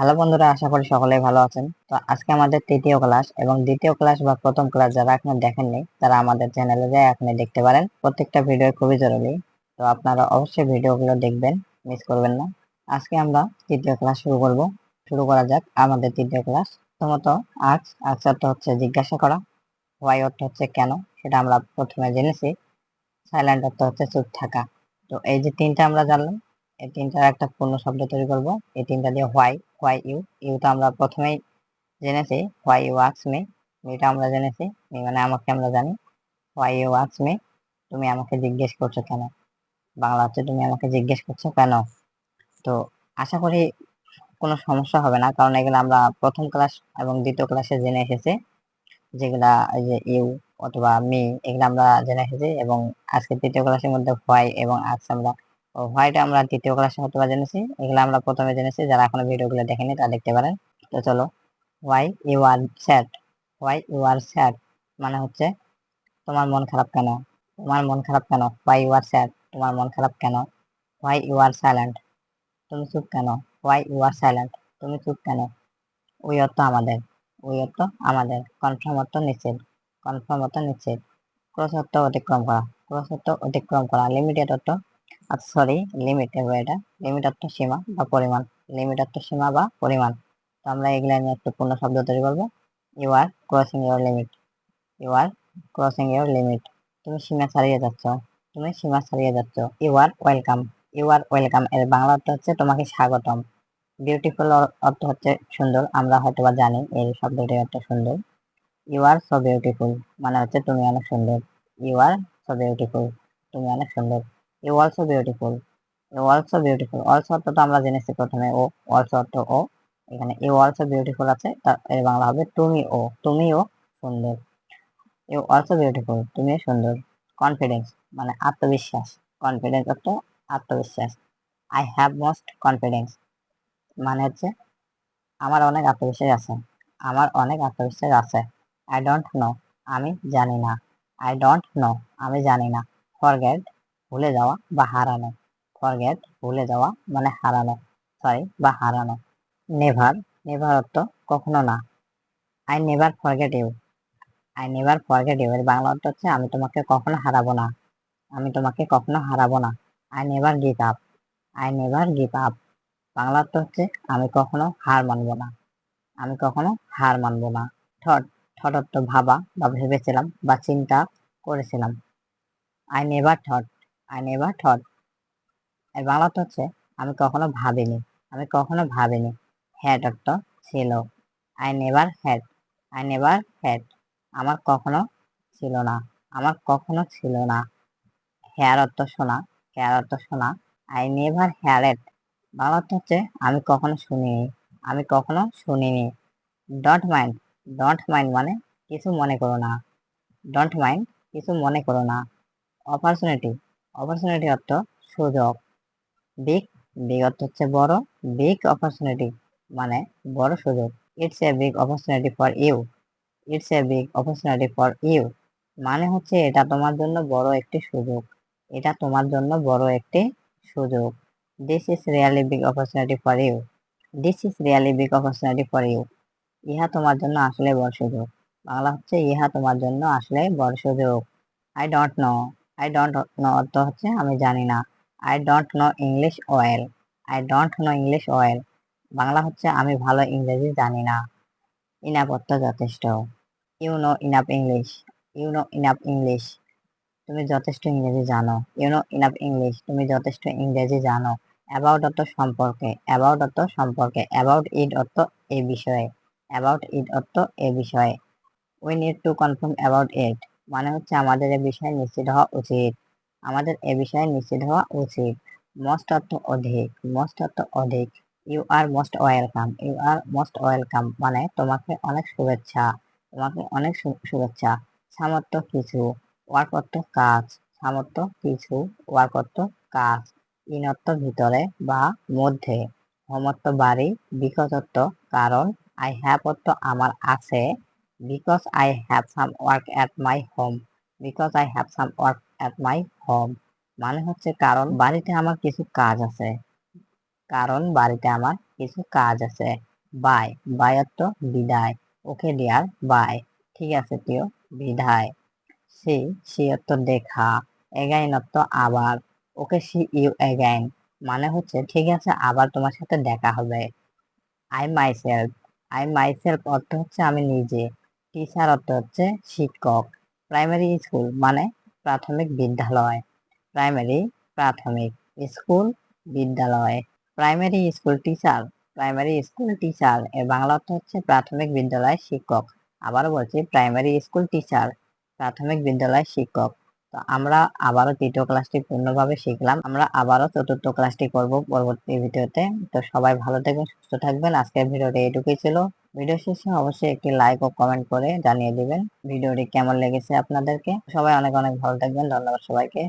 Hello বন্ধুরা, আশা করি সকলেই ভালো আছেন। তো আজকে আমাদের তৃতীয় ক্লাস এবং দ্বিতীয় ক্লাস বা প্রথম ক্লাস যারা এখনও দেখেননি, তারা আমাদের চ্যানেলে যায় এখনই দেখতে পারেন। প্রত্যেকটা ভিডিও খুবই জরুরি। তো আপনারা অবশ্যই ভিডিওগুলো দেখবেন মিস করবেন না। আজকে আমরা তৃতীয় ক্লাস শুরু করব। শুরু করা যাক আমাদের তৃতীয় ক্লাস প্রথমত আজ আজ অর্থ হচ্ছে জিজ্ঞাসা করা ওয়াই অর্থ হচ্ছে কেন, সেটা আমরা প্রথমে জেনেছি। সাইলেন্ট অর্থ হচ্ছে চুপ থাকা। তো এই যে তিনটা আমরা জানলাম এই তিনটার একটা পূর্ণ শব্দ তৈরি করব। এই তিনটা দিয়ে হোয়াই হোয়াই ইউ ইউটা আমরা প্রথমেই জেনেছি হোয়াই ইউ আক্স মি এটা আমরা জেনেছি মি মানে আমাকে আমরা জানি। হোয়াই ইউ আক্স মে তুমি আমাকে জিজ্ঞেস করছ কেন? বাংলা হচ্ছে তুমি আমাকে জিজ্ঞেস করছ কেন? তো আশা করি কোনো সমস্যা হবে না, কারণ এগুলো আমরা প্রথম ক্লাস এবং দ্বিতীয় ক্লাসে জেনে এসেছি। যেগুলা এই যে ইউ অথবা মি এগুলো আমরা জেনে এসেছি এবং আজকে তৃতীয় ক্লাসের মধ্যে হোয়াই এবং আক্স আমরা হোয়াইট আমরা দ্বিতীয় ক্লাসে হয়তো বা জেনেছি। এগুলো আমরা প্রথমে জেনেছি, যারা এখনও ভিডিওগুলো দেখেনি তা দেখতে পারেন। তো চলো why you are sad why you are sad মানে হচ্ছে, তোমার মন খারাপ কেন? তোমার মন খারাপ কেন? হোয়াই ইউ আর স্যাড তোমার মন খারাপ কেন? হোয়াই ইউ আর সাইলেন্ট তুমি চুপ কেন? হোয়াই ইউ আর সাইলেন্ট তুমি চুপ কেন? ওই অর্থ আমাদের। ওই অর্থ আমাদের। কনফার্ম অর্থ নিশ্চিত। কনফার্ম অর্থ নিশ্চিত। ক্রস অর্থ অতিক্রম করা। ক্রস অর্থ অতিক্রম করা। লিমিটেড অর্থ আচ্ছা সরি লিমিট এবার এটা লিমিট অর্থ সীমা বা পরিমাণ। লিমিট অর্থ সীমা বা পরিমাণ। তো আমরা এগুলা নিয়ে একটু পূর্ণ শব্দ তৈরি করব। You are crossing your limit you are crossing your limit তুমি সীমা ছাড়িয়ে যাচ্ছ। তুমি সীমা ছাড়িয়ে যাচ্ছ। You are welcome you are welcome এর বাংলা অর্থ হচ্ছে তোমাকে স্বাগতম। বিউটিফুল অর্থ হচ্ছে সুন্দর। আমরা হয়তো বা জানি এই শব্দটির অর্থ সুন্দর। ইউ আর সো বিউটিফুল মানে হচ্ছে তুমি অনেক সুন্দর। ইউ আর সো বিউটিফুল তুমি অনেক সুন্দর। You also beautiful you also beautiful also তো আমরা জেনেছি প্রথমে ও অলসো অর্থ ও। এখানে ইউ অলসো বিউটিফুল আছে, তার এর বাংলা হবে তুমি ও, তুমিও সুন্দর। ইউ অলসো বিউটিফুল তুমিও সুন্দর। কনফিডেন্স মানে আত্মবিশ্বাস। কনফিডেন্স অর্থ আত্মবিশ্বাস। আই হ্যাভ মোস্ট কনফিডেন্স মানে হচ্ছে আমার অনেক আত্মবিশ্বাস আছে। আমার অনেক আত্মবিশ্বাস আছে। আই ডোন্ট নো আমি জানি না। আই ডোন্ট নো আমি জানি না। ফরগেট ভুলে যাওয়া বা হারানো। ফরগেট ভুলে যাওয়া মানে হারানো। সরি বা হারানো। নেভার নেভার অর্থ কখনো না। I never forget you I never forget you এর বাংলা অর্থ হচ্ছে, আমি তোমাকে কখনো হারাবো না। আমি তোমাকে কখনো হারাবো না। I never give up I never give up Bangla অর্থ হচ্ছে, আমি কখনো হার মানবো না। আমি কখনো হার মানবো না। থট থট অর্থ ভাবা বা ভেবেছিলাম বা চিন্তা করেছিলাম। I never thought I never thought এর বাংলা অর্থ হচ্ছে, আমি কখনো ভাবিনি, আমি কখনো ভাবিনি। হ্যাড অর্থ ছিল। I never had I never had আমার কখনো ছিল না, আমার কখনো ছিল না। হেয়ার অর্থ শোনা হেয়ার অর্থ শোনা? I never hear it Bangla অর্থ হচ্ছে, আমি কখনো শুনিনি, আমি কখনো শুনিনি। ডন্ট মাইন্ড ডন্ট মাইন্ড মানে কিছু মনে করো না। ডন্ট মাইন্ড কিছু মনে করো না। অপরচুনিটি অপরচুনিটি অর্থ সুযোগ। বিগ বিগ অর্থ হচ্ছে বড়। বিগ অপরচুনিটি মানে বড় সুযোগ। It's a big opportunity for you it's a big opportunity for you মানে হচ্ছে এটা তোমার জন্য বড় একটি সুযোগ। এটা তোমার জন্য বড় একটি সুযোগ। This is really big opportunity for you this is really big opportunity for you ইহা তোমার জন্য আসলে বড় সুযোগ। বাংলা হচ্ছে ইহা তোমার জন্য আসলে বড় সুযোগ। I don't know I don't know অর্থ হচ্ছে আমি জানি না। I don't know English well I don't know English well Bangla হচ্ছে আমি ভালো ইংরেজি জানি না। ইনাপ অর্থ যথেষ্ট। You know enough English you know enough English তুমি যথেষ্ট ইংরেজি জানো। ইউ নো ইনাপ ইংলিশ তুমি যথেষ্ট ইংরেজি জানো। অ্যাবাউট অর্থ সম্পর্কে। অ্যাবাউট অর্থ সম্পর্কে। অ্যাবাউট ইট অর্থ এ বিষয়ে। অ্যাবাউট ইট অর্থ এ বিষয়ে। We need to confirm about it মানে হচ্ছে আমাদের এ বিষয়ে নিশ্চিত হওয়া উচিত। আমাদের এ বিষয়ে নিশ্চিত হওয়া উচিত। মোস্ট অর্থ অধিক মোস্ট অর্থ অধিক। You are most welcome you are most welcome মানে তোমাকে অনেক শুভেচ্ছা, তোমাকে অনেক শুভেচ্ছা। সামর্থ্য কিছু অর্থ কাজ, সামর্থ্য কিছু ওয়ার্ক অর্থ কাজ। ইন অর্থ ভিতরে বা মধ্যে। হোম অর্থ বাড়ি অর্থ কারণ আই অর্থ আমার আছে। Because I have some work at my home because I have some work at my home মানে হচ্ছে কারণ বাড়িতে আমার কিছু কাজ আছে। কারণ বাড়িতে আমার কিছু কাজ আছে। বাই বাই অর্থ বিদায়। ওকে ডিয়ার বাই ঠিক আছে, প্রিয়। বিদায়। সি সি অর্থ দেখা। এগাইন অর্থ আবার। ওকে সি ইউ এগাইন মানে হচ্ছে ঠিক আছে, আবার তোমার সাথে দেখা হবে। I myself I myself অর্থ হচ্ছে আমি নিজে। টিচার অর্থ হচ্ছে শিক্ষক। প্রাইমারি স্কুল মানে প্রাথমিক বিদ্যালয়। প্রাইমারি প্রাথমিক স্কুল বিদ্যালয়। Primary school teacher primary school teacher এর বাংলা অর্থ হচ্ছে প্রাথমিক বিদ্যালয় শিক্ষক। আবারও বলছি প্রাইমারি স্কুল টিচার প্রাথমিক বিদ্যালয় শিক্ষক। তো আমরা আবারও তৃতীয় ক্লাসটি পূর্ণভাবে শিখলাম। আমরা আবারও চতুর্থ ক্লাসটি করব পরবর্তী ভিডিওতে। তো সবাই ভালো থাকবেন, সুস্থ থাকবেন। আজকের ভিডিওটি এটুকুই ছিল। ভিডিও শেষে অবশ্যই একটি লাইক ও কমেন্ট করে জানিয়ে দিবেন। ভিডিওটি কেমন লেগেছে আপনাদেরকে? সবাই অনেক অনেক ভালো থাকবেন। ধন্যবাদ সবাইকে।